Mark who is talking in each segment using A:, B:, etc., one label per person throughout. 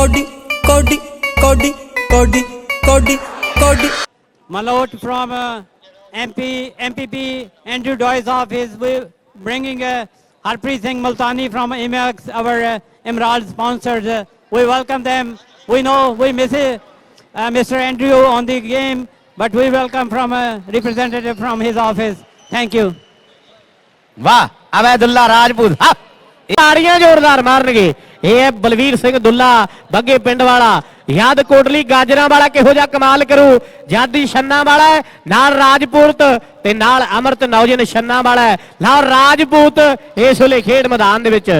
A: Cody, Cody, Cody, Cody, Cody, Cody.
B: Malot from uh, MP, MPP Andrew Doy's office, we bringing uh, Harpreet Singh Multani from IMAX, our uh, Emerald sponsors. Uh, we welcome them. We know we miss uh, uh, Mr. Andrew on the game, but we welcome from a representative from his office. Thank you.
C: ਵਾਹ ਅਬੈਦੁੱਲਾ ਰਾਜਪੂਤ ਹਾਂ
D: ਤਾੜੀਆਂ ਜ਼ੋਰਦਾਰ ਮਾਰਨਗੇ ਇਹ ਹੈ ਬਲਵੀਰ ਸਿੰਘ ਦੁੱਲਾ, ਬੱਗੇ ਪਿੰਡ ਵਾਲਾ। ਯਾਦ ਕੋਟਲੀ ਗਾਜਰਾਂ ਵਾਲਾ ਕਿਹੋ ਜਿਹਾ ਕਮਾਲ ਕਰੂ? ਜਾਦੀ ਛੰਨਾ ਵਾਲਾ ਨਾਲ ਰਾਜਪੂਤ ਤੇ ਨਾਲ ਅਮਰਤ ਨੌਜਨ ਛੰਨਾ ਵਾਲਾ ਹੈ। ਰਾਜਪੂਤ, ਇਸ ਵੇਲੇ ਖੇਡ ਮੈਦਾਨ ਦੇ ਵਿੱਚ।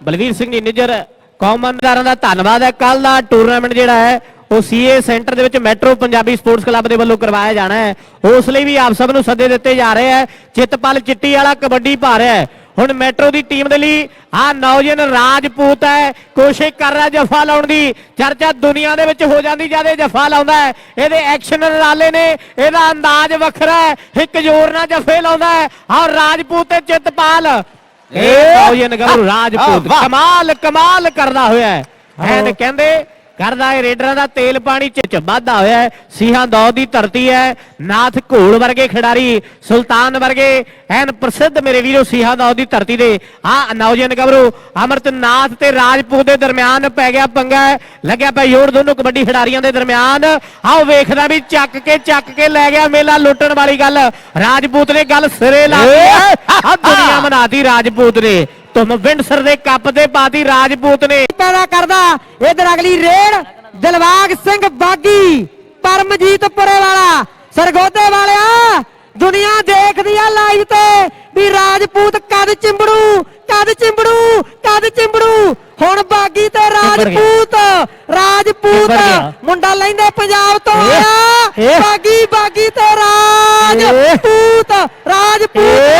D: ਬਲਵੀਰ ਸਿੰਘ ਜੀ ਨਿੱਜਰ ਕੌਮਾਂਦਾਰਾਂ ਦਾ ਧੰਨਵਾਦ ਹੈ। ਕੱਲ ਦਾ ਟੂਰਨਾਮੈਂਟ ਜਿਹੜਾ ਹੈ, ਉਹ ਸੀਏ ਸੈਂਟਰ ਦੇ ਵਿੱਚ ਮੈਟਰੋ ਪੰਜਾਬੀ ਸਪੋਰਟਸ ਕਲੱਬ ਦੇ ਵੱਲੋਂ ਕਰਵਾਇਆ ਜਾਣਾ ਹੈ। ਉਸ ਲਈ ਵੀ ਆਪ ਸਭ ਨੂੰ ਸੱਦੇ ਦਿੱਤੇ ਜਾ ਰਹੇ ਹੈ। ਚਿੱਤਪਾਲ ਚਿੱਟੀ ਵਾਲਾ ਕਬੱਡੀ ਭਾਰ ਹੈ। ਹੁਣ ਮੈਟਰੋ ਦੀ ਟੀਮ ਦੇ ਲਈ ਆ ਨੌਜਨ ਰਾਜਪੂਤ ਹੈ ਕੋਸ਼ਿਸ਼ ਕਰ ਰਿਹਾ ਜਫਾ ਲਾਉਣ ਦੀ। ਚਰਚਾ ਦੁਨੀਆ ਦੇ ਵਿੱਚ ਹੋ ਜਾਂਦੀ ਜਦ ਇਹ ਜਫਾ ਲਾਉਂਦਾ ਹੈ। ਇਹਦੇ ਐਕਸ਼ਨ ਨਾਲੇ ਨੇ ਇਹਦਾ ਅੰਦਾਜ਼ ਵੱਖਰਾ ਹੈ। ਇੱਕ ਜ਼ੋਰ ਨਾਲ ਜਫੇ ਲਾਉਂਦਾ ਹੈ। ਔਰ ਰਾਜਪੂਤ ਤੇ ਚਿੱਤਪਾਲ। ਇਹ ਨੌਜਨ ਗੱਭਰੂ ਰਾਜਪੂਤ। ਕਮਾਲ ਕਮਾਲ ਕਰਦਾ ਹੋਇਆ ਹੈ। ਐਨ ਕਹਿੰਦੇ ਕਰਦਾ ਇਹ ਰੇਡਰਾਂ ਦਾ ਤੇਲ ਪਾਣੀ ਚ ਵਾਧਾ ਹੋਇਆ ਹੈ। ਸੀਹਾਂ ਦੌ ਦੀ ਧਰਤੀ ਹੈ। ਨਾਥ ਘੋਲ ਵਰਗੇ ਖਿਡਾਰੀ ਸੁਲਤਾਨ ਵਰਗੇ ਐਨ ਪ੍ਰਸਿੱਧ ਮੇਰੇ ਵੀਰੋ ਸੀਹਾਂ ਦੌ ਦੀ ਧਰਤੀ ਦੇ। ਆ ਨੌਜਵਾਨ ਗੱਭਰੂ ਅਮਰਤ ਨਾਥ ਤੇ ਰਾਜਪੂਤ ਦੇ ਦਰਮਿਆਨ ਪੈ ਗਿਆ ਪੰਗਾ ਹੈ। ਲੱਗਿਆ ਪਿਆ ਯੋਰ ਦੋਨੋਂ ਕਬੱਡੀ ਖਿਡਾਰੀਆਂ ਦੇ ਦਰਮਿਆਨ। ਆਓ ਵੇਖਦਾ ਵੀ ਚੱਕ ਕੇ ਚੱਕ ਕੇ ਲੈ ਗਿਆ ਮੇਲਾ ਲੁੱਟਣ ਵਾਲੀ ਗੱਲ। ਰਾਜਪੂਤ ਨੇ ਗੱਲ ਸਿਰੇ ਲਾ ਦਿੱਤੀ। ਆ ਦੁਨੀਆ ਮਨਾਤੀ ਰਾਜਪੂਤ ਨੇ। ਤੁਮ ਵਿੰਡਸਰ ਦੇ ਕੱਪ ਤੇ ਪਾਤੀ ਰਾਜਪੂਤ ਨੇ।
E: ਪੈਦਾ ਕਰਦਾ? ਇਧਰ ਅਗਲੀ ਰੇਡ ਦਿਲਬਾਗ ਸਿੰਘ ਬਾਗੀ ਪਰਮਜੀਤ ਪੁਰੇ ਵਾਲਾ ਸਰਗੋਦੇ ਵਾਲਿਆ। ਦੁਨੀਆ ਦੇਖਦੀ ਆ ਲਾਈਵ ਤੇ ਵੀ ਰਾਜਪੂਤ ਕਦ ਚਿੰਬੜੂ ਕਦ ਚਿੰਬੜੂ ਕਦ ਚਿੰਬੜੂ? ਹੁਣ ਬਾਗੀ ਤੇ ਰਾਜਪੂਤ ਰਾਜਪੂਤ। ਮੁੰਡਾ ਲੈਂਦੇ ਪੰਜਾਬ ਤੋਂ ਆਇਆ। ਬਾਗੀ ਬਾਗੀ ਤੇ ਰਾਜਪੂਤ। ਰਾਜਪੂਤ।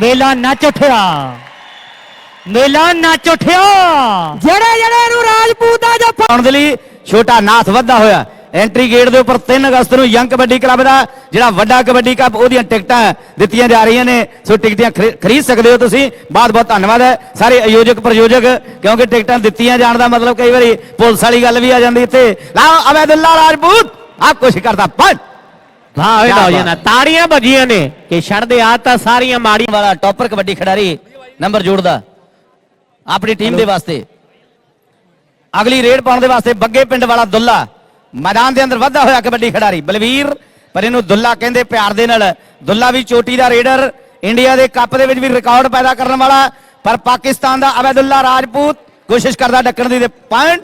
D: ਮੇਲਾ ਨੱਚ ਉੱਠਿਆ। ਮੇਲਾ ਨੱਚ ਉੱਠਿਆ।
E: ਜਿਹੜੇ ਜਿਹੜੇ ਨੂੰ ਰਾਜਪੂਤ ਦਾ ਜੱਫਾ
C: ਆਉਣ ਦੇ ਲਈ ਛੋਟਾ ਨਾਥ ਵੱਧਾ ਹੋਇਆ। ਐਂਟਰੀ ਗੇਟ ਦੇ ਉੱਪਰ 3 ਅਗਸਤ ਨੂੰ ਯੰਗ ਕਬੱਡੀ ਕਲੱਬ ਦਾ ਜਿਹੜਾ ਵੱਡਾ ਕਬੱਡੀ ਕੱਪ ਉਹਦੀਆਂ ਟਿਕਟਾਂ ਦਿੱਤੀਆਂ ਜਾ ਰਹੀਆਂ ਨੇ। ਸੋ ਟਿਕਟਾਂ ਖਰੀ- ਖਰੀਦ ਸਕਦੇ ਹੋ ਤੁਸੀਂ। ਬਹੁਤ ਬਹੁਤ ਧੰਨਵਾਦ ਹੈ। ਸਾਰੇ ਆਯੋਜਕ ਪ੍ਰਯੋਜਕ ਕਿਉਂਕਿ ਟਿਕਟਾਂ ਦਿੱਤੀਆਂ ਜਾਣ ਦਾ ਮਤਲਬ ਕਈ ਵਾਰੀ ਪੁਲਿਸ ਵਾਲੀ ਗੱਲ ਵੀ ਆ ਜਾਂਦੀ ਇੱਥੇ। ਲਾਓ ਅਬੈਦੁੱਲਾ ਰਾਜਪੂਤ। ਆਪ ਕੁਛ ਕਰਦਾ। ਪੰਜ
D: ਵਾਹ ਇਹ ਨੌਜਵਾਨ
C: ਬਾਤ।
D: ਤਾੜੀਆਂ ਵੱਜੀਆਂ ਨੇ ਕਿ ਛੱਡਦੇ ਆ ਤਾਂ ਸਾਰੀਆਂ ਮਾੜੀ
C: ਵਾਲਾ ਟੌਪਰ ਕਬੱਡੀ ਖਿਡਾਰੀ ਨੰਬਰ ਜੋੜਦਾ। ਆਪਣੀ ਟੀਮ ਦੇ ਵਾਸਤੇ। ਅਗਲੀ ਰੇਡ ਪਾਉਣ ਦੇ ਵਾਸਤੇ ਬੱਗੇ ਪਿੰਡ ਵਾਲਾ ਦੁੱਲਾ। ਮੈਦਾਨ ਦੇ ਅੰਦਰ ਵਾਧਾ ਹੋਇਆ ਕਬੱਡੀ ਖਿਡਾਰੀ ਬਲਵੀਰ ਪਰ ਇਹਨੂੰ ਦੁੱਲਾ ਕਹਿੰਦੇ ਪਿਆਰ ਦੇ ਨਾਲ। ਦੁੱਲਾ ਵੀ ਚੋਟੀ ਦਾ ਰੇਡਰ ਇੰਡੀਆ ਦੇ ਕੱਪ ਦੇ ਵਿੱਚ ਵੀ ਰਿਕਾਰਡ ਪੈਦਾ ਕਰਨ ਵਾਲਾ ਪਰ ਪਾਕਿਸਤਾਨ ਦਾ ਅਬੈਦੁੱਲਾ ਰਾਜਪੂਤ ਕੋਸ਼ਿਸ਼ ਕਰਦਾ ਡੱਕਣ ਦੀ ਤੇ ਪੁਆਇੰਟ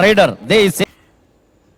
C: ਰੇਡਰ ਦੇ ਹਿੱਸੇ